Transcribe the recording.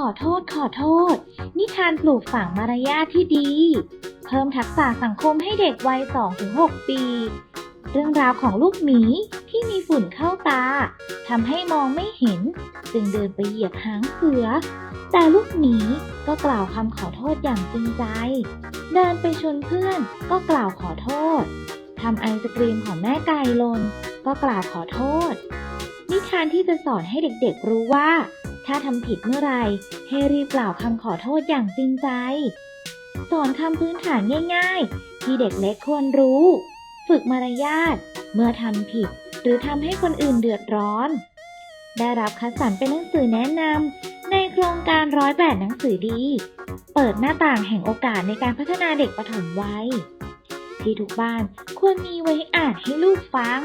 ขอโทษขอโทษ นิทานปลูกฝังมารยาทที่ดี เพิ่มทักษะสังคมให้เด็กวัย 2-6 ปี เรื่องราวของลูกหมีที่มีฝุ่นเข้าตาทำให้มองไม่เห็น จึงเดินไปเหยียบหางเสือ แต่ลูกหมีก็กล่าวคำขอโทษอย่างจริงใจ เดินไปชนเพื่อนก็กล่าวขอโทษทำไอศกรีมของแม่ไก่ลนก็กล่าวขอโทษ นิทานที่จะสอนให้เด็กๆรู้ว่า ถ้าทำผิดเมื่อไรให้รีบกล่าวคำขอโทษอย่างจริงใจ สอนคำพื้นฐานง่ายๆ ที่เด็กเล็กควรรู้ ฝึกมารยาท เมื่อทำผิด หรือทำให้คนอื่นเดือดร้อน ได้รับคัดสรรเป็นหนังสือแนะนำในโครงการร้อยแปดหนังสือดี เปิดหน้าต่างแห่งโอกาสในการพัฒนาเด็กปฐมวัยที่ทุกบ้านควรมีไวให้อ่านให้ลูกฟัง